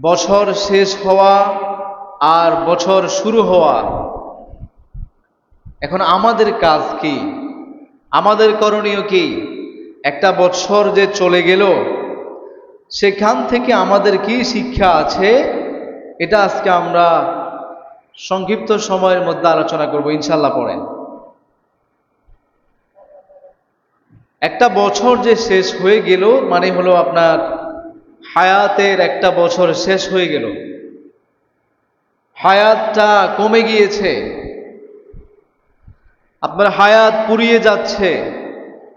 বছর শেষ হওয়া আর বছর শুরু হওয়া। এখন আমাদের কাজ কি? আমাদের করণীয় কি? একটা বছর যে চলে গেল, সেখান থেকে আমাদের কি শিক্ষা আছে? এটা আজকে আমরা সংক্ষিপ্ত সময়ের মধ্যে আলোচনা করব ইনশাল্লাহ পড়েন একটা বছর যে শেষ হয়ে গেল মানে হলো আপনার হায়াতের একটা বছর শেষ হয়ে গেল। হায়াতটা কমে গিয়েছে। আপনার হায়াত পুড়িয়ে যাচ্ছে।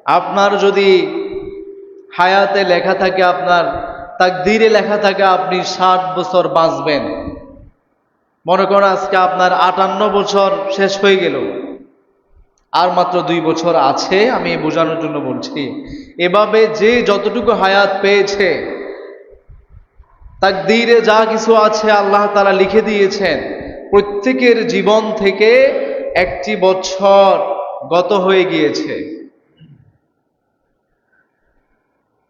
আপনার যদি হায়াতে লেখা থাকে, আপনার তাকদিরে লেখা থাকে, আপনি ষাট বছর বাঁচবেন। মনে করেন আজকে আপনার আটান্ন বছর শেষ হয়ে গেল। আর মাত্র দুই বছর আছে, আমি বোঝানোর জন্য বলছি। এভাবে যে যতটুকু হায়াত পেয়েছে তাকদীরে যা কিছু আছে আল্লাহ তারা লিখে দিয়েছেন, প্রত্যেকের জীবন থেকে একটি বছর গত হয়ে গিয়েছে।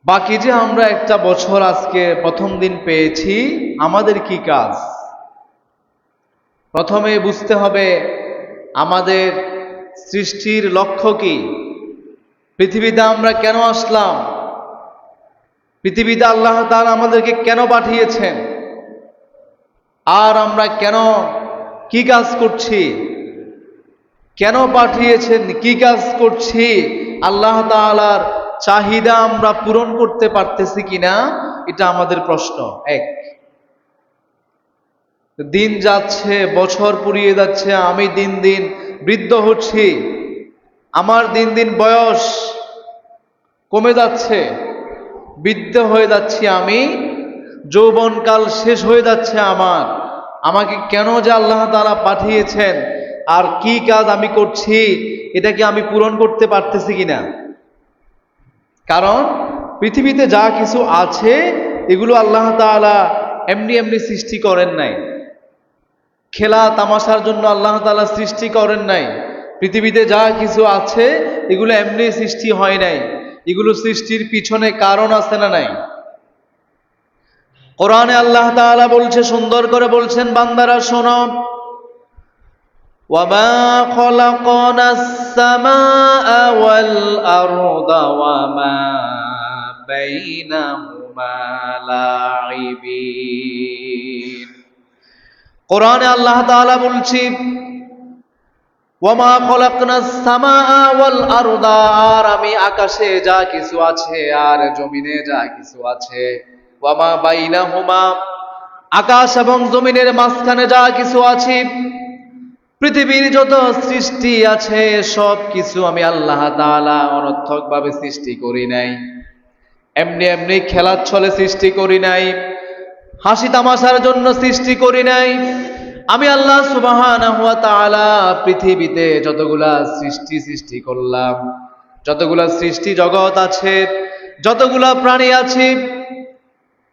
বাকি যে আমরা একটা বছর আজকে প্রথম দিন পেয়েছি, আমাদের কি কাজ? প্রথমে বুঝতে হবে আমাদের সৃষ্টির লক্ষ্য কি? পৃথিবীতে আমরা কেন আসলাম? পৃথিবীতে আল্লাহ তাআলা আমাদেরকে কেন পাঠিয়েছেন? আর আমরা কেন কি কাজ করছি? কেন পাঠিয়েছেন? কি কাজ করছি? আল্লাহ তাআলার চাহিদা আমরা পূরণ করতে পারতেছি কিনা? এটা আমাদের প্রশ্ন। এক। দিন যাচ্ছে, বছর পুরিয়ে যাচ্ছে, আমি দিন দিন বৃদ্ধ হচ্ছি, আমার দিন দিন বয়স কমে যাচ্ছে। বৃদ্ধ হয়ে যাচ্ছি আমি, যৌবনকাল শেষ হয়ে যাচ্ছে আমার। আমাকে কেন যে আল্লাহ তাআলা পাঠিয়েছেন? আর কি কাজ আমি করছি? এটাকে আমি পূরণ করতে পারতেছি কিনা? কারণ পৃথিবীতে যা কিছু আছে, এগুলো আল্লাহ তাআলা এমনি এমনি সৃষ্টি করেন নাই। খেলা, তামাশার জন্য আল্লাহ তাআলা সৃষ্টি করেন নাই। পৃথিবীতে যা কিছু আছে, এগুলো এমনি সৃষ্টি হয় নাই। এগুলো সৃষ্টির পিছনে কারণ আছে না নাই কোরআনে আল্লাহ তাআলা বলছে সুন্দর করে বলছেন বান্দারা শোনো وما خلقنا السماء والأرض وما بينهما لاعبين কোরআনে আল্লাহ তাআলা বলছি ওয়াল আরদা, আর আমি আকাশে যা কিছু আছে আর জমিনে যা কিছু আছে। ওয়ামা বাইনাহুমা, আকাশ এবং জমিনের মাঝখানে যা কিছু আছে, পৃথিবীর যত সৃষ্টি আছে, সব কিছু আমি আল্লাহ তাআলা অনর্থক ভাবে সৃষ্টি করি নাই। এমনি এমনি খেলার ছলে সৃষ্টি করি নাই, হাসি তামাশার জন্য সৃষ্টি করি নাই আমি আল্লাহ তাআলা পৃথিবীতে যতগুলা সৃষ্টি সৃষ্টি করলাম, যতগুলা সৃষ্টি জগৎ আছে, যতগুলা প্রাণী আছে,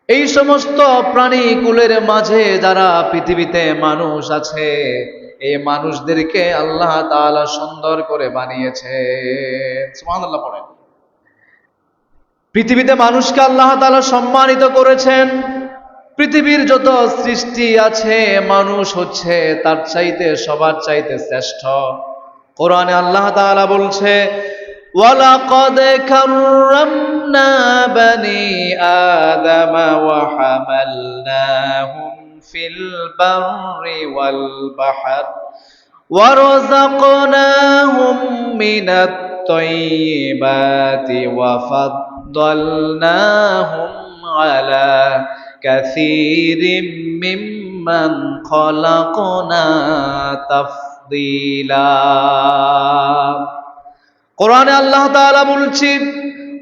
এই সমস্ত প্রাণী কুলের মাঝে যারা পৃথিবীতে মানুষ আছে, এই মানুষদেরকে আল্লাহ তাআলা সুন্দর করে বানিয়েছে। পৃথিবীতে মানুষকে আল্লাহ তাআলা সম্মানিত করেছেন। পৃথিবীর যত সৃষ্টি আছে মানুষ হচ্ছে তার চাইতে সবার চাইতে শ্রেষ্ঠ কোরআনে আল্লাহ তাআলা বলছে ওয়ালাকাদ কাররামনা বানি আদম ওয়া হামালনাহুম ফিল বাররি ওয়াল বাহর ورزقناهم من الطيبات وفضلناهم على كثير ممن خلقنا تفضيلا কোরআনে আল্লাহ তাআলা বলছেন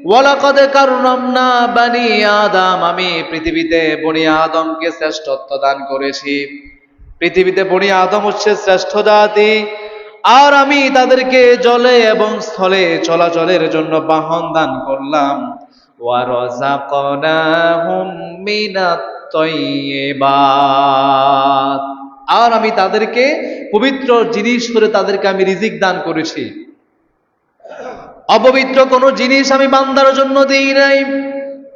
ওয়ালাকাদ কাররামনা বানি আদম আমি পৃথিবীতে বনি আদমকে শ্রেষ্ঠত্ব দান করেছি পৃথিবীতে বনি আদম হচ্ছে শ্রেষ্ঠ জাতি আর আমি তাদেরকে জলে এবং স্থলে চলাচলের জন্য বাহন দান করলাম ওয়ারযাকনাহুম মিনাত আর আমি তাদেরকে পবিত্র জিনিস করে তাদেরকে আমি রিজিক দান করেছি। অপবিত্র কোনো জিনিস আমি বান্দার জন্য দিই নাই।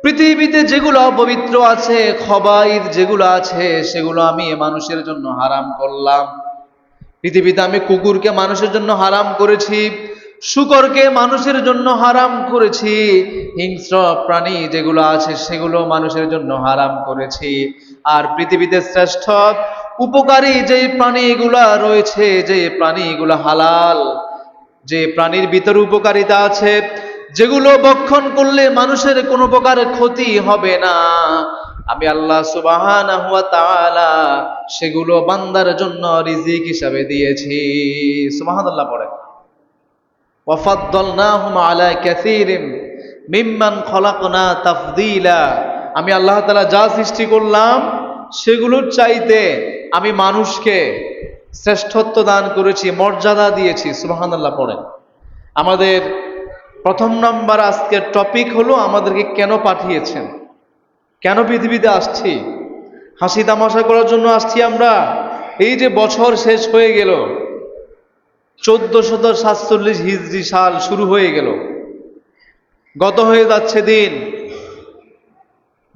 পৃথিবীতে যেগুলো অপবিত্র আছে খবাইদ যেগুলো আছে, সেগুলো আমি মানুষের জন্য হারাম করলাম। পৃথিবীতে আমি কুকুরকে মানুষের জন্য হারাম করেছি। শুকরকে মানুষের জন্য হারাম করেছি। হিংস্র প্রাণী যেগুলো আছে সেগুলো মানুষের জন্য হারাম করেছি। আর পৃথিবীতে শ্রেষ্ঠ উপকারী যে প্রাণীগুলা রয়েছে যে প্রাণীগুলো হালাল, যে প্রাণীর ভিতরে উপকারিতা আছে, যেগুলো বক্ষণ করলে মানুষের কোনো প্রকার ক্ষতি হবে না। আমি আল্লাহ তাআলা সেগুলো বান্দার জন্য রিজিক হিসাবে দিয়েছি। সুবহানাল্লাহ পড়ে ওয়াফাদ্দালনাহুম আলা কাসীরিম মিম্মান খলাকনা তাফদীলা। আমি আল্লাহ তাআলা যা সৃষ্টি করলাম, সেগুলোর চাইতে আমি মানুষকে শ্রেষ্ঠত্ব দান করেছি, মর্যাদা দিয়েছি। সুবহানাল্লাহ, পড়েন। আমাদের প্রথম নাম্বার আজকের টপিক হলো আমাদেরকে কেন পাঠিয়েছেন? কেন পৃথিবীতে আসছি? হাসি তামাশা করার জন্য আসছি আমরা? এই যে বছর শেষ হয়ে গেল চোদ্দশত সাতচল্লিশ হিজড়ি সাল শুরু হয়ে গেল গত হয়ে যাচ্ছে দিন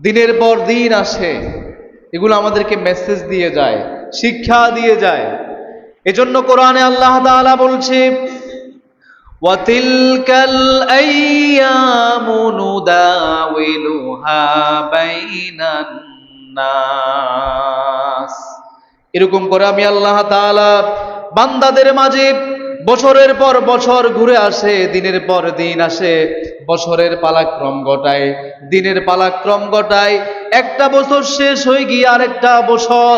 দিনের পর দিন আসে এগুলো আমাদেরকে মেসেজ দিয়ে যায় শিক্ষা দিয়ে যায় এজন্য কোরআনে আল্লাহ তাআলা বলছে وتلك الأيام نداولها بين الناس এরকম করে আমি আল্লাহ তাআলা বান্দাদের মাঝে বছরের পর বছর ঘুরে আসে, দিনের পর দিন আসে। বছরের পালাক্রম ঘটায়, দিনের পালাক্রম ঘটায়। একটা বছর শেষ হয়ে গিয়ে আরেকটা বছর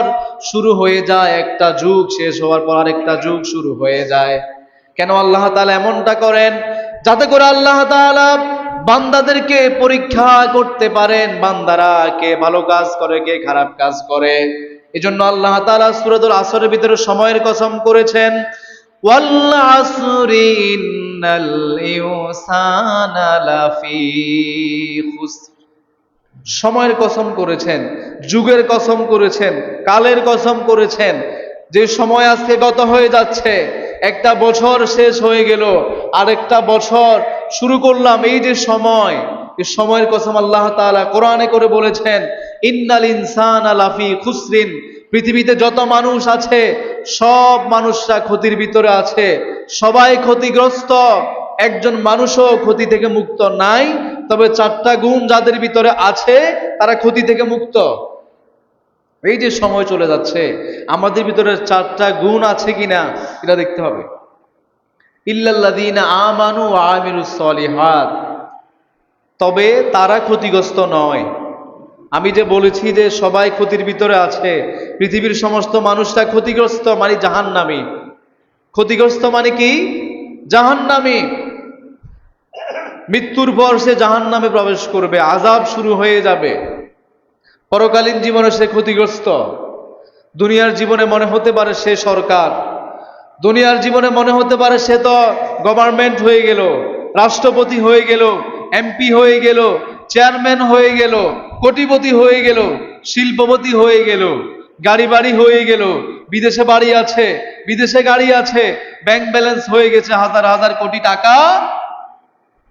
শুরু হয়ে যায়। একটা যুগ শেষ হওয়ার পর আরেকটা যুগ শুরু হয়ে যায়। কেন আল্লাহ তাআলা এমনটা করেন? যাতে করে আল্লাহ তাআলা বান্দাদেরকে পরীক্ষা করতে পারেন, বান্দারা কে ভালো কাজ করে, কে খারাপ কাজ করে। এজন্য আল্লাহ তালা সূরাতুল আসরের ভিতরে সময়ের কসম করেছেন। সময়ের কসম করেছেন, যুগের কসম করেছেন, কালের কসম করেছেন। যে সময় আজকে গত হয়ে যাচ্ছে, একটা বছর শেষ হয়ে গেল, আরেকটা বছর শুরু করলাম। এই যে সময়, এই সময়ের কসম আল্লাহ তাআলা কোরআনে করে বলেছেন, ইন্নাল ইনসান আলাফি খুসরিন। পৃথিবীতে যত মানুষ আছে, সব মানুষরা ক্ষতির ভিতরে আছে। সবাই ক্ষতিগ্রস্ত। একজন মানুষও ক্ষতি থেকে মুক্ত নাই। তবে চারটা গুণ যাদের ভিতরে আছে, তারা ক্ষতি থেকে মুক্ত। এই যে সময় চলে যাচ্ছে, আমাদের ভিতরে চারটা গুণ আছে কিনা, এটা দেখতে হবে। আমানু ওয়া আমিলুস সলিহাত। তবে তারা ক্ষতিগ্রস্ত নয়। আমি যে বলেছি যে সবাই ক্ষতির ভিতরে আছে, পৃথিবীর সমস্ত মানুষরা ক্ষতিগ্রস্ত মানে জাহান্নামী। ক্ষতিগ্রস্ত মানে কি? জাহান্নামী। মৃত্যুর পর সে জাহান্নামে প্রবেশ করবে আজাব শুরু হয়ে যাবে। পরকালীন জীবনে সে ক্ষতিগ্রস্ত। দুনিয়ার জীবনে মনে হতে পারে সে সরকার। দুনিয়ার জীবনে মনে হতে পারে সে তো গভর্নমেন্ট হয়ে গেল, রাষ্ট্রপতি হয়ে গেল এমপি হয়ে গেল চেয়ারম্যান হয়ে গেল, কোটিপতি হয়ে গেল, শিল্পপতি হয়ে গেল গাড়ি বাড়ি হয়ে গেল, বিদেশে বাড়ি আছে, বিদেশে গাড়ি আছে ব্যাংক ব্যালেন্স হয়ে গেছে হাজার হাজার কোটি টাকা।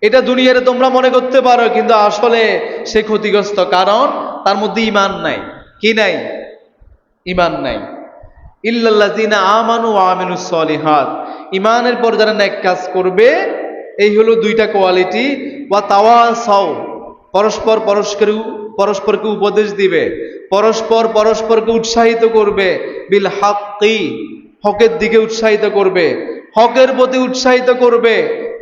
এটা দুনিয়ারে তোমরা মনে করতে পারো, কিন্তু আসলে সে ক্ষতিগ্রস্ত কারণ তার মধ্যে ইমান নাই। কি নাই? ইমান নাই। ইল্লাল্লাযিনা আমানু ওয়া আমিলুস সলিহাত। ইমানের পর যারা নেক কাজ করবে, এই হলো দুইটা কোয়ালিটি ওয়া তাওয়াসাও পরস্পর পরস্পর পরস্পরকে উপদেশ দিবে। পরস্পর পরস্পরকে উৎসাহিত করবে। বিল হাক্কি, হকের দিকে উৎসাহিত করবে। হকের প্রতি উৎসাহিত করবে।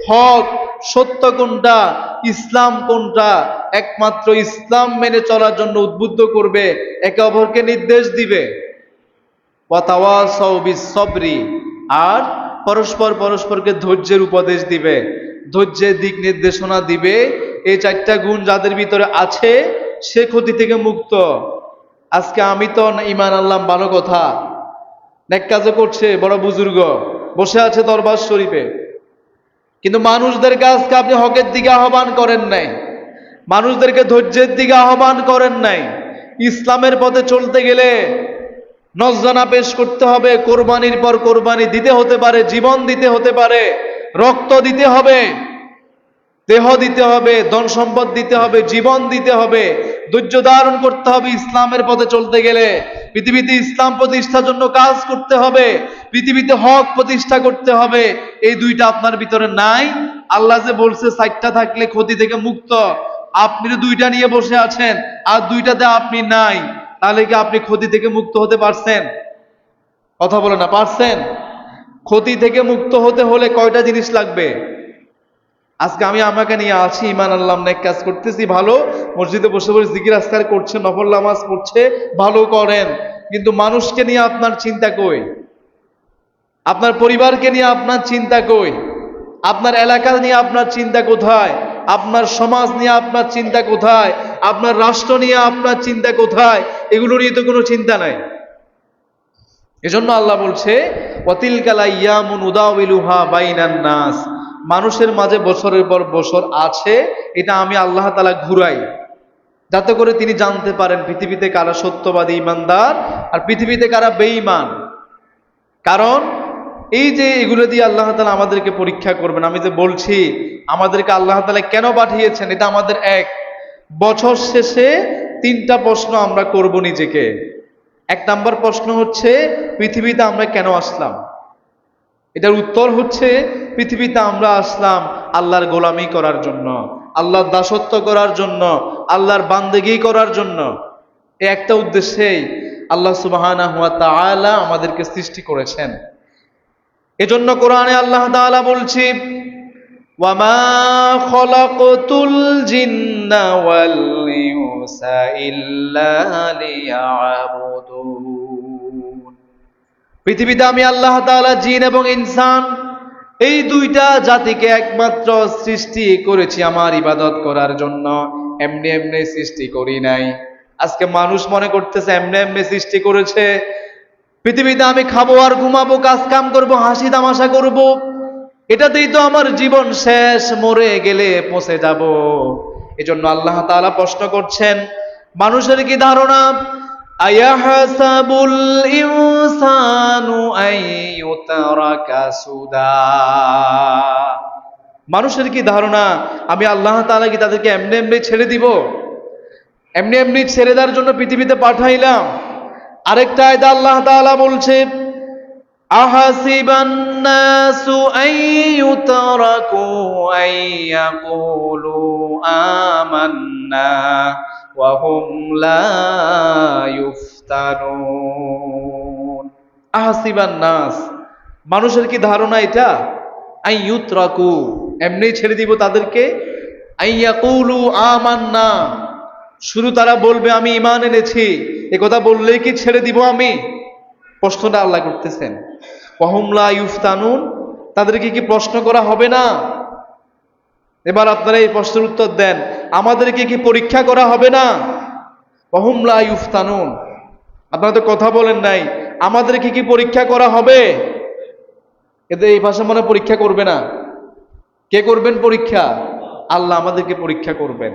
হক সত্য কোনটা? ইসলাম কোনটা? একমাত্র ইসলাম মেনে চলার জন্য উদ্বুদ্ধ করবে। একে অপরকে নির্দেশ দিবে। বিসসবরি আর পরস্পর পরস্পরকে ধৈর্যের উপদেশ দিবে। ধৈর্যের দিক নির্দেশনা দিবে। এই চারটা গুণ যাদের ভিতরে আছে, সে ক্ষতি থেকে মুক্ত। আজকে আমি তো ইমান আল্লাহ ভালো কথা। নেক কাজও করছে, বড় বুজুর্গ। বসে আছে দরবার শরীফে। কিন্তু মানুষদেরকে আজকে আপনি হকের দিকে আহ্বান করেন নাই। মানুষদেরকে ধৈর্যের দিকে আহ্বান করেন নাই। ইসলামের পথে চলতে গেলে নজরানা পেশ করতে হবে। কোরবানির পর কোরবানি দিতে হতে পারে, জীবন দিতে হতে পারে। রক্ত দিতে হবে, দেহ দিতে হবে, ধন সম্পদ দিতে হবে, জীবন দিতে হবে, ধৈর্য ধারণ করতে হবে ইসলামের পথে চলতে গেলে। পৃথিবীতে ইসলাম প্রতিষ্ঠার জন্য কাজ করতে হবে, পৃথিবীতে হক প্রতিষ্ঠা করতে হবে। এই দুইটা আপনার ভিতরে নাই। আল্লাহ যে বলছে, সাইটটা থাকলে ক্ষতি থেকে মুক্ত। আপনি দুইটা নিয়ে বসে আছেন, আর দুইটাতে আপনি নাই। তাহলে কি আপনি ক্ষতি থেকে মুক্ত হতে পারছেন? কথা বলে না, পারছেন? ক্ষতি থেকে মুক্ত হতে হলে কয়টা জিনিস লাগবে? আজকে আমি আমাকে নিয়ে আছি ইমান আল্লাহ নেক কাজ করতেছি, ভালো। মসজিদে বসে বসে জিকির আজকার করছে, নফল নামাজ পড়ছে, ভালো করেন। কিন্তু মানুষকে নিয়ে আপনার চিন্তা কই? আপনার পরিবারকে নিয়ে আপনার চিন্তা কই? আপনার এলাকা নিয়ে আপনার চিন্তা কোথায়? আপনার সমাজ নিয়ে আপনার চিন্তা কোথায়? আপনার রাষ্ট্র নিয়ে আপনার চিন্তা কোথায়? এগুলো নিয়ে তো কোনো চিন্তা নাই। এজন্য আল্লাহ বলছে অতিল কালা ইয়ামুন উদাউলুহা বাইনান নাস। মানুষের মাঝে বছরের পর বছর আছে, এটা আমি আল্লাহ তালা ঘুরাই। যাতে করে তিনি জানতে পারেন পৃথিবীতে কারা সত্যবাদী ইমানদার আর পৃথিবীতে কারা বেঈমান। কারণ এই যে এগুলো দিয়ে আল্লাহ তালা আমাদেরকে পরীক্ষা করবেন, আমি যে বলছি, আমাদেরকে আল্লাহ তালা কেন পাঠিয়েছেন, এটা আমাদের এক। বছর শেষে তিনটা প্রশ্ন আমরা করব নিজেকে। এক নাম্বার প্রশ্ন হচ্ছে, পৃথিবীতে আমরা কেন আসলাম? এটার উত্তর হচ্ছে, পৃথিবীতে আমরা আসলাম আল্লাহর গোলামি করার জন্য, আল্লাহর দাসত্ব করার জন্য, আল্লাহর বান্দেগি করার জন্য। এই একটা উদ্দেশ্যেই আল্লাহ সুবাহানা হুয়া তাআলা আমাদেরকে সৃষ্টি করেছেন। এজন্য কোরআনে আল্লাহ তাআলা বলছি ওয়ামা খলাকতুল জিন্না ওয়াল ইনসা ইল্লা পৃথিবীতে আমি আল্লাহ তাআলা জিন এবং ইনসান, এই দুইটা জাতিকে একমাত্র সৃষ্টি করেছি আমার ইবাদত করার জন্য। এমনি এমনি সৃষ্টি করি নাই। আজকে মানুষ মনে করতেছে এমনি এমনি সৃষ্টি করেছে। পৃথিবীতে আমি খাব আর ঘুমাবো কাজ কাম করব, হাসি তামাশা করব। এটাতেই তো আমার জীবন শেষ, মরে গেলে পচে যাব। এজন্য আল্লাহ তাআলা প্রশ্ন করছেন, মানুষের কি ধারণা? মানুষের কি ধারণা? আমি আল্লাহ তাআলা কি তাদেরকে এমনি এমনি ছেড়ে দিব? এমনি এমনি ছেড়ে দেওয়ার জন্য পৃথিবীতে পাঠাইলাম। আরেকটা আয়াত আল্লাহ তাআলা বলছে আহাসিবান নাসু আইয়ুতরাকু আইয়াকুলু আমান্না ওয়া হুম লা ইফতানুন আহাসিবান নাস মানুষের কি ধারণা এটা? আইয়ুতরাকু এমনি ছেড়ে দিব তাদেরকে। আইয়াকুলু আমান্না শুধু তারা বলবে, আমি ইমান এনেছি। এ কথা বললেই কি ছেড়ে দিব আমি? প্রশ্নটা আল্লাহ করতেছেন। ওয়াহুমলা ইউফতানুন, তাদেরকে কি প্রশ্ন করা হবে না? এবার আপনারা এই প্রশ্নের উত্তর দেন, আমাদেরকে কি পরীক্ষা করা হবে না? ওয়াহুমলা ইউফতানুন, আপনারা তো কথা বলেন নাই, আমাদেরকে কি পরীক্ষা করা হবে? এতে এই ভাষা মনে পরীক্ষা করবে না। কে করবেন পরীক্ষা? আল্লাহ আমাদেরকে পরীক্ষা করবেন।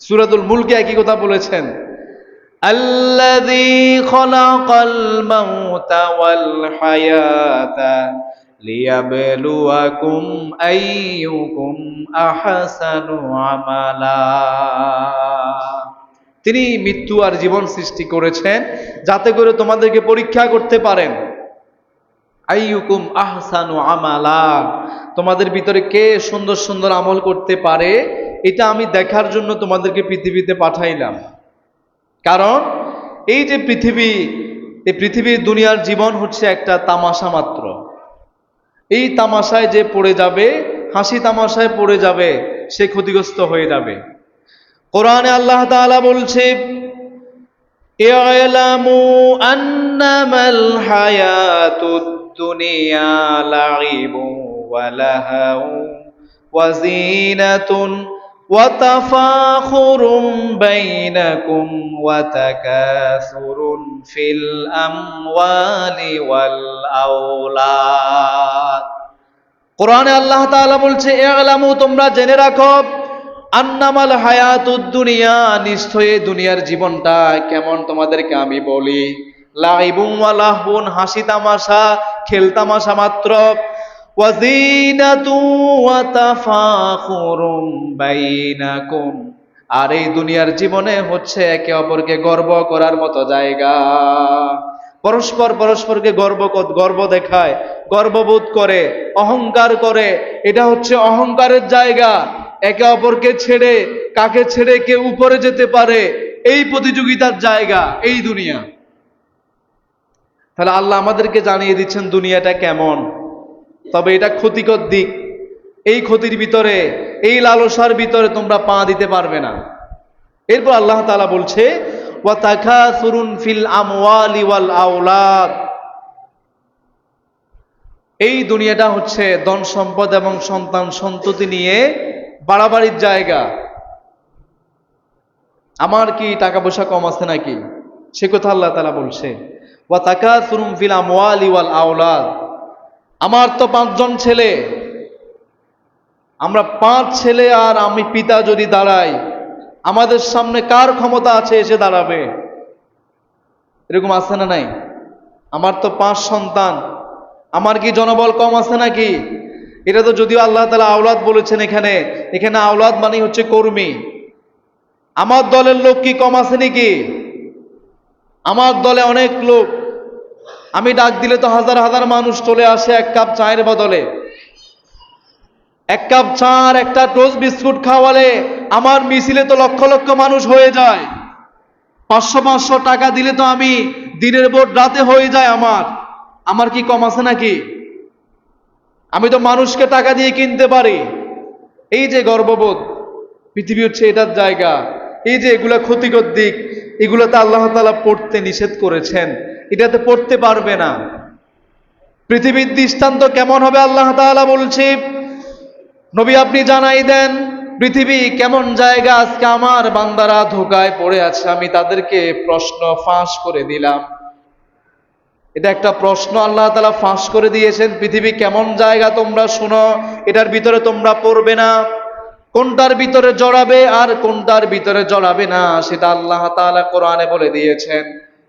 সুরাতুল মুলকে একই কথা বলেছেন الذي خلق الموت والحياة ليبلوكم أيكم أحسن عملا তিনি মৃত্যু আর জীবন সৃষ্টি করেছেন যাতে করে তোমাদেরকে পরীক্ষা করতে পারেন আইয়ুকুম আহসানু আমালা তোমাদের ভিতরে কে সুন্দর সুন্দর আমল করতে পারে এটা আমি দেখার জন্য তোমাদেরকে পৃথিবীতে পাঠাইলাম কারণ এই যে পৃথিবী এই পৃথিবীর দুনিয়ার জীবন হচ্ছে একটা তামাশা মাত্র এই তামাশায় যে পড়ে যাবে হাসি তামাশায় পড়ে যাবে সে ক্ষতিগ্রস্ত হয়ে যাবে কোরআনে আল্লাহ তাআলা বলছে اعلموا أنما الحياة الدنيا لعب ولهو وزينة وتفاخر بينكم وتكاثر في الأموال والأولاد কোরআনে আল্লাহ তাআলা বলছে ইআলামু তোমরা জেনে রাখো আন্নামাল হায়াতুদ দুনিয়া নিশ্চয়ই দুনিয়ার জীবনটা কেমন তোমাদেরকে আমি বলি লাইবুম ওয়া লাহবুন হাসি তামাশা খেল তামাশা মাত্র আর এই দুনিয়ার জীবনে হচ্ছে একে অপরকে গর্ব করার মতো জায়গা। পরস্পর পরস্পরকে গর্ব গর্ব দেখায়, গর্ববোধ করে, অহংকার করে। এটা হচ্ছে অহংকারের জায়গা। একে অপরকে ছেড়ে, কাকে ছেড়ে কে উপরে যেতে পারে, এই প্রতিযোগিতার জায়গা, এই দুনিয়া। তাহলে আল্লাহ আমাদেরকে জানিয়ে দিচ্ছেন দুনিয়াটা কেমন? তবে এটা ক্ষতিকর দিক। এই ক্ষতির ভিতরে, এই লালসার ভিতরে তোমরা পা দিতে পারবে না। এরপর আল্লাহ তাআলা বলছে ফিল এই দুনিয়াটা হচ্ছে ধন সম্পদ এবং সন্তান সন্ততি নিয়ে বাড়াবাড়ির জায়গা। আমার কি টাকা পয়সা কম আছে নাকি? সে কথা আল্লাহ তাআলা বলছে ওয়াতাকাসুরুন ফিল আমওয়ালি ওয়াল আওলাদ। আমার তো পাঁচজন ছেলে। আমরা পাঁচ ছেলে আর আমি পিতা যদি দাঁড়াই, আমাদের সামনে কার ক্ষমতা আছে এসে দাঁড়াবে? এরকম আছে না নাই? আমার তো পাঁচ সন্তান। আমার কি জনবল কম আছে নাকি? এটা তো যদিও আল্লাহ তালা আওলাদ বলেছেন এখানে। এখানে আওলাদ মানে হচ্ছে কর্মী। আমার দলের লোক কি কম আছে নাকি? আমার দলে অনেক লোক। আমি ডাক দিলে তো হাজার হাজার মানুষ চলে আসে এক কাপ চায়ের বদলে। এক কাপ চা আর একটা টোস্ট বিস্কুট খাওয়ালে আমার মিছিলে তো লক্ষ লক্ষ মানুষ হয়ে যায়। পাঁচশো পাঁচশো টাকা দিলে তো আমি দিনের বোর্ড রাতে হয়ে যায় আমার। আমার কি কম আছে নাকি? আমি তো মানুষকে টাকা দিয়ে কিনতে পারি। এই যে গর্ববোধ, পৃথিবী হচ্ছে এটার জায়গা। এই যে এগুলা ক্ষতিকর দিক, এগুলোতে আল্লাহ তালা পড়তে নিষেধ করেছেন। এটাতে পড়তে পারবে না। পৃথিবীর দৃষ্টান্ত কেমন হবে আল্লাহ তাআলা বলছি, নবী আপনি জানাই দেন, পৃথিবী কেমন জায়গা আজকে আমার বান্দারা ধোকায় পড়ে আছে, আমি তাদেরকে প্রশ্ন ফাঁস করে দিলাম। এটা একটা প্রশ্ন, আল্লাহ তালা ফাঁস করে দিয়েছেন, পৃথিবী কেমন জায়গা তোমরা শুনো, এটার ভিতরে তোমরা পড়বে না। কোনটার ভিতরে জড়াবে আর কোনটার ভিতরে জড়াবে না, সেটা আল্লাহ তাআলা কোরআনে বলে দিয়েছেন।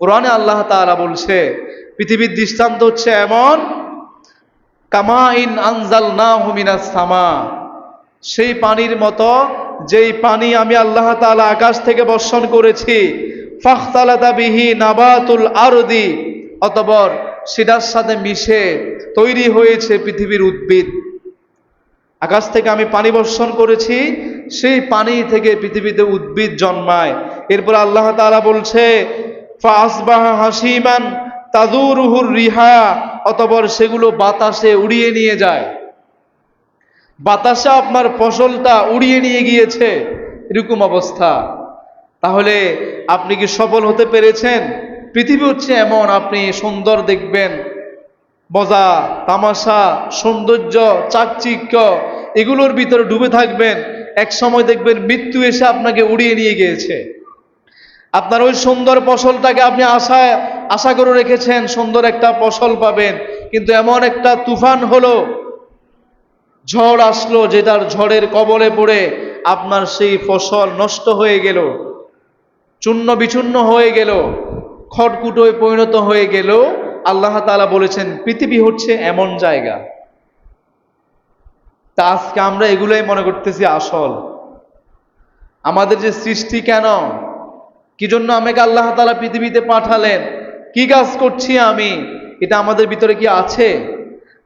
কোরআনে আল্লাহ তাআলা বলছে, পৃথিবীর দৃষ্টান্ত হচ্ছে এমন, কামাইন আনজাল না হুমিনা সামা, সেই পানির মতো যেই পানি আমি আল্লাহ তাআলা আকাশ থেকে বর্ষণ করেছি ফাখতালাতা বিহি নাবাতুল আরদি অতবর সেটার সাথে মিশে তৈরি হয়েছে পৃথিবীর উদ্ভিদ। আকাশ থেকে আমি পানি বর্ষণ করেছি, সেই পানি থেকে পৃথিবীতে উদ্ভিদ জন্মায়। এরপর আল্লাহ তাআলা বলছে ফাসবাহা হাসিমান তাদুরুহুর রিহা অতবর সেগুলো বাতাসে উড়িয়ে নিয়ে যায়। বাতাসে আপনার ফসলটা উড়িয়ে নিয়ে গিয়েছে, এরকম অবস্থা। তাহলে আপনি কি সফল হতে পেরেছেন? পৃথিবী হচ্ছে এমন, আপনি সুন্দর দেখবেন। মজা, তামাশা, সৌন্দর্য, চাকচিক্য, এগুলোর ভিতরে ডুবে থাকবেন। এক সময় দেখবেন মৃত্যু এসে আপনাকে উড়িয়ে নিয়ে গিয়েছে। আপনার ওই সুন্দর ফসলটাকে আপনি আশায় আশা করে রেখেছেন, সুন্দর একটা ফসল পাবেন। কিন্তু এমন একটা তুফান হলো, ঝড় আসলো যেটার ঝড়ের কবলে পড়ে আপনার সেই ফসল নষ্ট হয়ে গেল, চূর্ণ বিচূর্ণ হয়ে গেল, খড়কুটোয় পরিণত হয়ে গেল। আল্লাহ তাআলা বলেছেন, পৃথিবী হচ্ছে এমন জায়গা। তা আজকে আমরা এগুলোই মনে করতেছি আসল। আমাদের যে সৃষ্টি কেন? কি জন্য আমাকে আল্লাহ তালা পৃথিবীতে পাঠালেন? কি কাজ করছি আমি? এটা আমাদের ভিতরে কি আছে?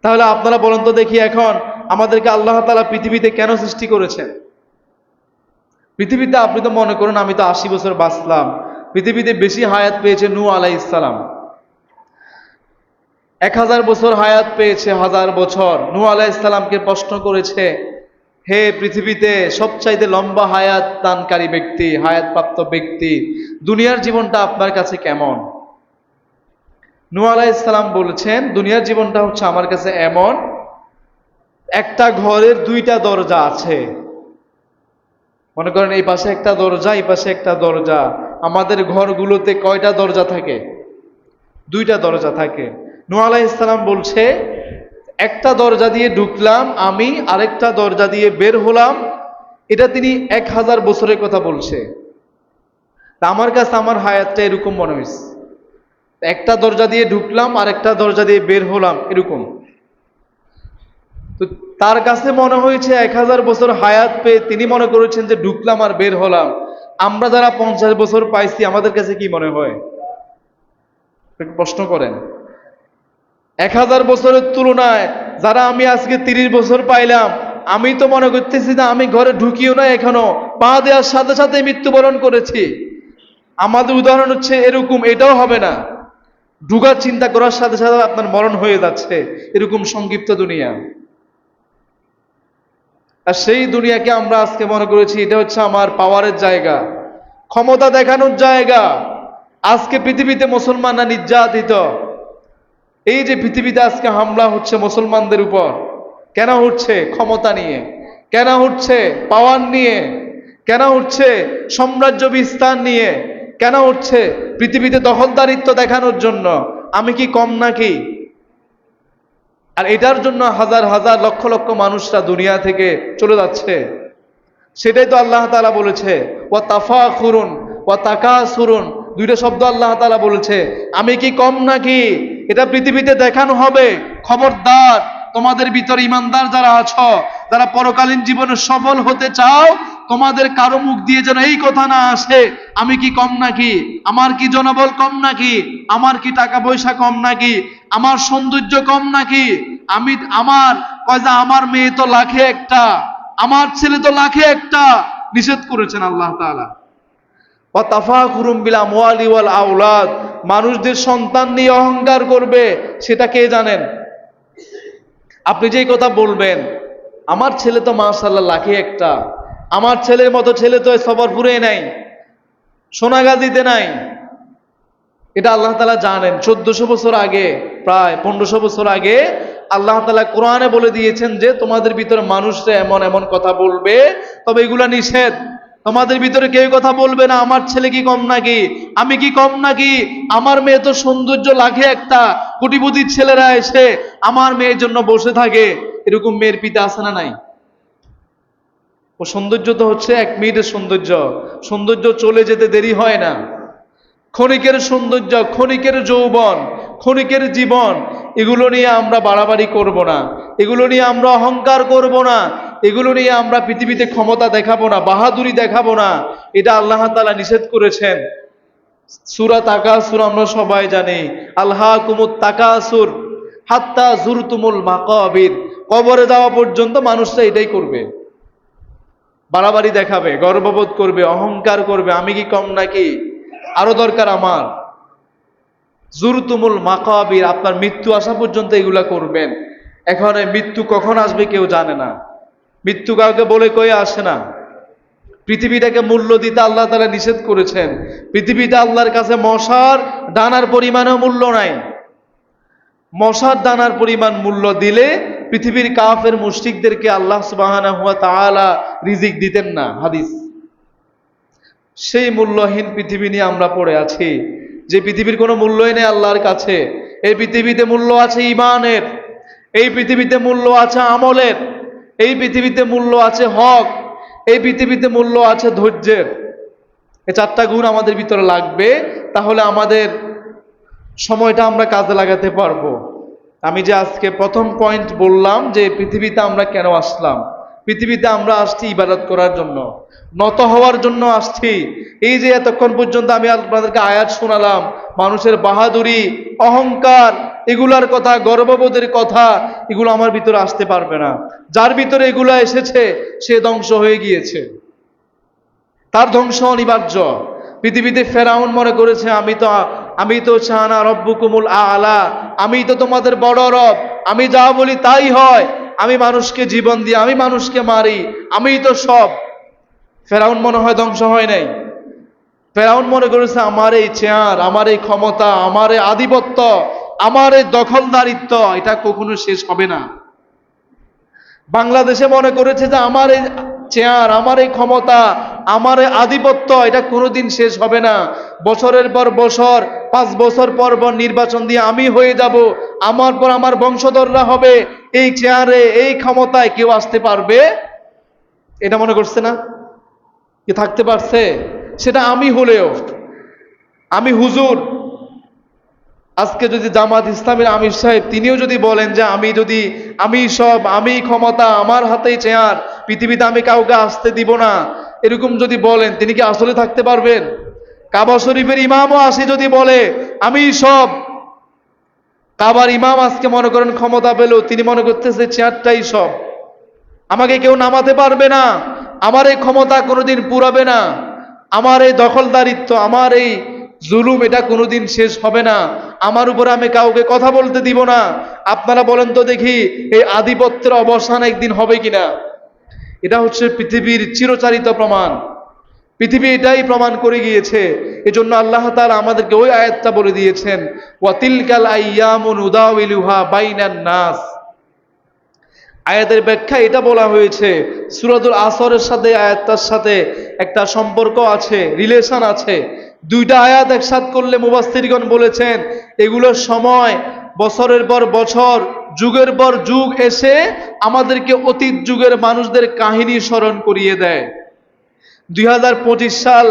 তাহলে আপনারা বলেন তো দেখি এখন আমাদেরকে আল্লাহ তালা পৃথিবীতে কেন সৃষ্টি করেছেন? পৃথিবীতে আপনি তো মনে করুন আমি তো আশি বছর বাঁচলাম। পৃথিবীতে বেশি হায়াত পেয়েছে নু আলাই ইসলাম এক হাজার বছর হায়াত পেয়েছে হাজার বছর। নু আলাহ ইসলামকে প্রশ্ন করেছে হে পৃথিবীতে সবচাইতে লম্বা হায়াত দানকারী ব্যক্তি হায়াত প্রাপ্ত ব্যক্তি, দুনিয়ার জীবনটা আপনার কাছে কেমন? নূ ইসলাম বলেছেন, দুনিয়ার জীবনটা হচ্ছে আমার কাছে এমন, একটা ঘরের দুইটা দরজা আছে। মনে করেন এই পাশে একটা দরজা, এই পাশে একটা দরজা। আমাদের ঘরগুলোতে কয়টা দরজা থাকে? দুইটা দরজা থাকে। নূহ আলাইহিস সালাম বলছে একটা দরজা দিয়ে ঢুকলাম, আমি আরেকটা দরজা দিয়ে বের হলাম। এটা তিনি এক হাজার বছরের কথা বলছে। তা আমার কাছে আমার হায়াতটা এরকম মনে হয়েছে। একটা দরজা দিয়ে ঢুকলাম আর একটা দরজা দিয়ে বের হলাম, এরকম। তো তার কাছে মনে হয়েছে এক হাজার বছর হায়াত পেয়ে তিনি মনে করেছেন যে ঢুকলাম আর বের হলাম। আমরা যারা পঞ্চাশ বছর পাইছি, আমাদের কাছে কি মনে হয়? প্রশ্ন করেন। এক হাজার বছরের তুলনায় যারা আমি আজকে তিরিশ বছর পাইলাম, আমি তো মনে করতেছি না আমি ঘরে ঢুকিও না এখনও, পা দেওয়ার সাথে সাথে মৃত্যুবরণ করেছি। আমাদের উদাহরণ হচ্ছে এরকম, এটাও হবে না। ঢুকার চিন্তা করার সাথে সাথে আপনার মরণ হয়ে যাচ্ছে, এরকম সংক্ষিপ্ত দুনিয়া। আর সেই দুনিয়াকে আমরা আজকে মনে করেছি, এটা হচ্ছে আমার পাওয়ারের জায়গা, ক্ষমতা দেখানোর জায়গা। আজকে পৃথিবীতে মুসলমানরা নির্যাতিত এই যে পৃথিবীতে আজকে হামলা হচ্ছে মুসলমানদের উপর, কেন হচ্ছে ক্ষমতা নিয়ে? কেন হচ্ছে পাওয়ার নিয়ে? কেন হচ্ছে সাম্রাজ্য বিস্তার নিয়ে? কেন হচ্ছে পৃথিবীতে দখলদারিত্ব দেখানোর জন্য? আমি কি কম নাকি? আর এটার জন্য হাজার হাজার লক্ষ লক্ষ মানুষরা দুনিয়া থেকে চলে যাচ্ছে। সেটাই তো আল্লাহ তাআলা বলেছে ও তাফা খুরুন ও তাকা সুরুন দুইটা শব্দ আল্লাহ তাআলা বলেছে, আমি কি কম নাকি? এটা পৃথিবীতে দেখানো হবে। খবরদার, তোমাদের ভিতরে ইমানদার যারা আছো, যারা পরকালীন জীবনে সফল হতে চাও, তোমাদের কারও মুখ দিয়ে যেন এই কথা না আসে, আমি কি কম নাকি? আমার কি জনবল কম নাকি? আমার কি টাকা পয়সা কম নাকি? আমার সৌন্দর্য কম নাকি? আমি, আমার, কয় যে আমার মেয়ে তো লাখে একটা, আমার ছেলে তো লাখে একটা, নিষেধ করেছেন আল্লাহ তাআলা। আমওয়ালি ওয়াল মানুষদের সন্তান নিয়ে অহংকার করবে, সেটা কে জানেন? আপনি যেই কথা বলবেন, আমার ছেলে তো মাশাআল্লাহ লাখে একটা। আমার ছেলের মতো ছেলে তো সবরপুরে নাই, সোনাগাজীতে নাই। এটা আল্লাহ তালা জানেন। চোদ্দশো বছর আগে, প্রায় পনেরোশো বছর আগে আল্লাহ তালা কোরআনে বলে দিয়েছেন যে, তোমাদের ভিতরে মানুষরা এমন এমন কথা বলবে, তবে এগুলা নিষেধ। তোমাদের ভিতরে কেউ কথা বলবে না, আমার ছেলে কি কম নাকি? আমি কি কম নাকি? আমার মেয়ে তো সৌন্দর্য লাগে একটা। কোটিপতির ছেলেরা এসে আমার মেয়ের জন্য বসে থাকে। এরকম মেয়ের পিতা আছে না নাই? ও সৌন্দর্য তো হচ্ছে এক মিনিটের সৌন্দর্য। সৌন্দর্য চলে যেতে দেরি হয় না। ক্ষণিকের সৌন্দর্য, ক্ষণিকের যৌবন, ক্ষণিকের জীবন, এগুলো নিয়ে আমরা বাড়াবাড়ি করব না। এগুলো নিয়ে আমরা অহংকার করব না। এগুলো নিয়ে আমরা পৃথিবীতে ক্ষমতা দেখাবো না, বাহাদুরি দেখাবো না। এটা আল্লাহ তালা নিষেধ করেছেন। সুরা তাকাসুর আমরা সবাই জানি আল্লাহ কুমুত তাকাসুর, হাত্তা জুরতুমুল মাকাবির। কবরে যাওয়া পর্যন্ত মানুষরা এটাই করবে। বাড়াবাড়ি দেখাবে, গর্ববোধ করবে, অহংকার করবে, আমি কি কম নাকি? আরও দরকার আমার। জুরতুমুল মাকাবির, আপনার মৃত্যু আসা পর্যন্ত এগুলা করবেন। এখন মৃত্যু কখন আসবে কেউ জানে না। মৃত্যু কাউকে বলে কয়ে আসে না। পৃথিবীটাকে মূল্য দিতে আল্লাহ তারা নিষেধ করেছেন। পৃথিবীটা আল্লাহর কাছে মশার দানার পরিমাণেও মূল্য নাই। মশার দানার পরিমাণ মূল্য দিলে পৃথিবীর কাফের মুশরিকদেরকে আল্লাহ তাআলা রিজিক দিতেন না, হাদিস। সেই মূল্যহীন পৃথিবী নিয়ে আমরা পড়ে আছি, যে পৃথিবীর কোনো মূল্যই নেই আল্লাহর কাছে। এই পৃথিবীতে মূল্য আছে ইমানের, এই পৃথিবীতে মূল্য আছে আমলের। এই পৃথিবীতে মূল্য আছে হক, এই পৃথিবীতে মূল্য আছে ধৈর্যের। এ চারটা গুণ আমাদের ভিতরে লাগবে, তাহলে আমাদের সময়টা আমরা কাজে লাগাতে পারব। আমি যে আজকে প্রথম পয়েন্ট বললাম যে পৃথিবীতে আমরা কেন আসলাম পৃথিবীতে আমরা আসছি ইবাদত করার জন্য, নত হওয়ার জন্য আসছি। এই যে এতক্ষণ পর্যন্ত আমি আপনাদেরকে আয়াত শোনালাম, মানুষের বাহাদুরি, অহংকার, এগুলার কথা, গর্ববোধের কথা, এগুলো আমার ভিতরে আসতে পারবে না। যার ভিতরে এগুলো এসেছে, সে ধ্বংস হয়ে গিয়েছে। তার ধ্বংস অনিবার্য। পৃথিবীতে ফেরাউন মনে করেছে, আমি তো আমি তো চানা রব্বুকুমুল আলা, আমি তো তোমাদের বড় রব, আমি যা বলি তাই হয়। আমি মানুষকে জীবন দিই আমি মানুষকে মারি আমি তো সব। ফেরাউন মনে হয় ধ্বংস হয় নাই। ফেরাউন মনে করেছে, আমার এই চেয়ার, আমার এই ক্ষমতা, আমার এই আধিপত্য, আমার এই দখলদারিত্ব, এটা কখনো শেষ হবে না। বাংলাদেশে মনে করেছে যে, আমার এই চেয়ার, আমার এই ক্ষমতা আমার আধিপত্য, এটা কোনোদিন শেষ হবে না। বছরের পর বছর, পাঁচ বছর পর পর নির্বাচন দিয়ে আমি হয়ে যাব। আমার পর আমার বংশধররা হবে। এই চেয়ারে, এই ক্ষমতায় কেউ আসতে পারবে? এটা মনে করছে না? কি থাকতে পারছে? সেটা আমি হলেও। আমি হুজুর। আজকে যদি জামাত ইসলামের আমির সাহেব, তিনিও যদি বলেন যে আমি যদি, আমি সব, আমি ক্ষমতা, আমার হাতেই চেয়ার, পৃথিবীতে আমি কাউকে আসতে দিব না এরকম যদি বলেন, তিনি কি আসলে থাকতে পারবেন? কাবা শরীফের ইমামও আসে যদি বলে, আমি সব। কাবার ইমাম আজকে মনে করেন ক্ষমতা পেল তিনি মনে করতেছে চেয়ারটাই সব। আমাকে কেউ নামাতে পারবে না, আমার এই ক্ষমতা কোনোদিন পুরাবে না, আমার এই দখলদারিত্ব, আমার এই জুলুম এটা কোনোদিন শেষ হবে না, আমার উপরে আমি কাউকে কথা বলতে দিব না। আপনারা বলেন তো দেখি, এই আধিপত্যের অবসান একদিন হবে কিনা? এটা হচ্ছে পৃথিবীর চিরচারিত প্রমাণ। পৃথিবী এটাই প্রমাণ করে গিয়েছে। এজন্য আল্লাহ তাআলা আমাদেরকে ওই আয়াতটা বলে দিয়েছেন, ওয়াতিলকাল আইয়ামুন উদাউইলুহা বাইনান নাস। আয়াতের ব্যাখ্যা এটা বলা হয়েছে, সুরাতুল আসরের সাথে, আয়াতটার সাথে একটা সম্পর্ক আছে, রিলেশন আছে। দুইটা আয়াত একসাথ করলে মুবাস্তিরগণ বলেছেন, এগুলোর সময় বছরের পর বছর, যুগের পর যুগ এসে আমাদেরকে অতীত যুগের মানুষদের কাহিনী স্মরণ করিয়ে দেয়। দুই হাজার পঁচিশ সাল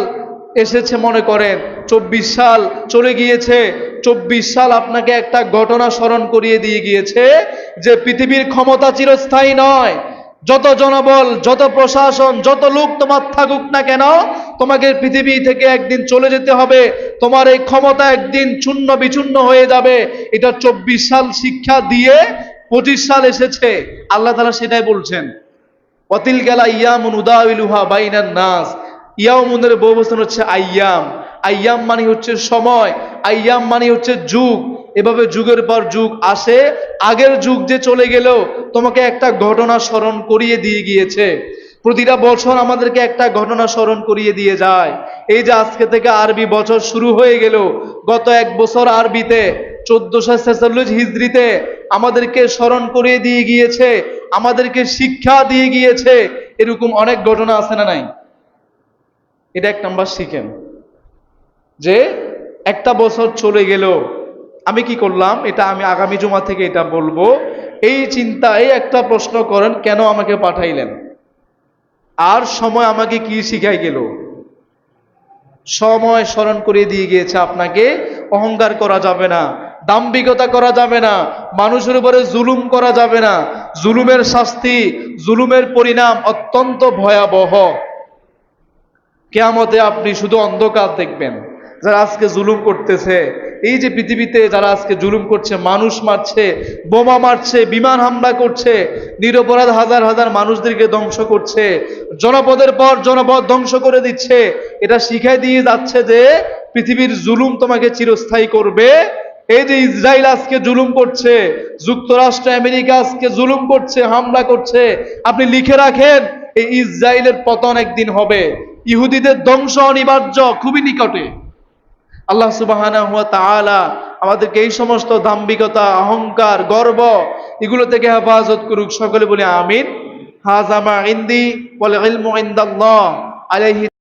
এসেছে মনে করেন, চব্বিশ সাল চলে গিয়েছে, চব্বিশ সাল আপনাকে একটা ঘটনা স্মরণ করিয়ে দিয়ে গিয়েছে যে পৃথিবীর ক্ষমতা চিরস্থায়ী নয় যত জনবল, যত প্রশাসন, যত লোক তোমার থাকুক না কেন, তোমাকে পৃথিবী থেকে একদিন চলে যেতে হবে। তোমার এই ক্ষমতা একদিন চূর্ণ বিচূর্ণ হয়ে যাবে। এটা চব্বিশ সাল শিক্ষা দিয়ে পঁচিশ সাল এসেছে। আল্লাহ তালা সেটাই বলছেন। অতিল গেলা ইয়ামুন উদাউলুহা বাইনান নাস। ইয়ামুনের বহুবচন হচ্ছে আইয়াম। আইয়াম মানে হচ্ছে সময়। আইয়াম মানে হচ্ছে যুগ। এভাবে যুগের পর যুগ আসে, আগের যুগ যে চলে গেল তোমাকে একটা ঘটনা স্মরণ করিয়ে দিয়ে গিয়েছে। প্রতিটা বছর আমাদেরকে একটা ঘটনা স্মরণ করিয়ে দিয়ে যায়। এই যে আজকে থেকে আরবি বছর শুরু হয়ে গেল, গত এক বছর আরবিতে, চোদ্দশো ছেচল্লিশ হিজড়িতে আমাদেরকে স্মরণ করিয়ে দিয়ে গিয়েছে, আমাদেরকে শিক্ষা দিয়ে গিয়েছে। এরকম অনেক ঘটনা আছে না নাই? এটা এক নাম্বার শিখেন। যে একটা বছর চলে গেল আমি কি করলাম? এটা আমি আগামী জমা থেকে এটা বলব। এই চিন্তায় একটা প্রশ্ন করেন, কেন আমাকে পাঠাইলেন? আর সময় আমাকে কি শিখাই গেল? সময় স্মরণ করিয়ে দিয়ে গিয়েছে আপনাকে। অহংকার করা যাবে না, দাম্ভিকতা করা যাবে না, মানুষের উপরে জুলুম করা যাবে না। জুলুমের শাস্তি, জুলুমের পরিণাম অত্যন্ত ভয়াবহ। কেয়ামতে আপনি শুধু অন্ধকার দেখবেন। যারা আজকে জুলুম করতেছে এই যে পৃথিবীতে যারা আজকে জুলুম করছে, মানুষ মারছে, বোমা মারছে, বিমান হামলা করছে, নিরপরাধ হাজার হাজার মানুষদেরকে ধ্বংস করছে, জনপদের পর জনপদ ধ্বংস করে দিচ্ছে, এটা শিখাই দিয়ে যাচ্ছে যে পৃথিবীর জুলুম তোমাকে চিরস্থায়ী করবে। এই যে ইসরায়েল আজকে জুলুম করছে, যুক্তরাষ্ট্র, আমেরিকা আজকে জুলুম করছে, হামলা করছে, আপনি লিখে রাখেন, এই ইসরায়েলের পতন একদিন হবে। ইহুদিদের ধ্বংস অনিবার্য, খুবই নিকটে। আল্লাহ সুবাহানা হুয়া তালা আমাদেরকে এই সমস্ত দাম্বিকতা অহংকার, গর্ব এগুলো থেকে হেফাজত করুক। সকলে বলি আমিন। হাজামা ইন্দি বলে ইলমু ইনদাল্লাহ।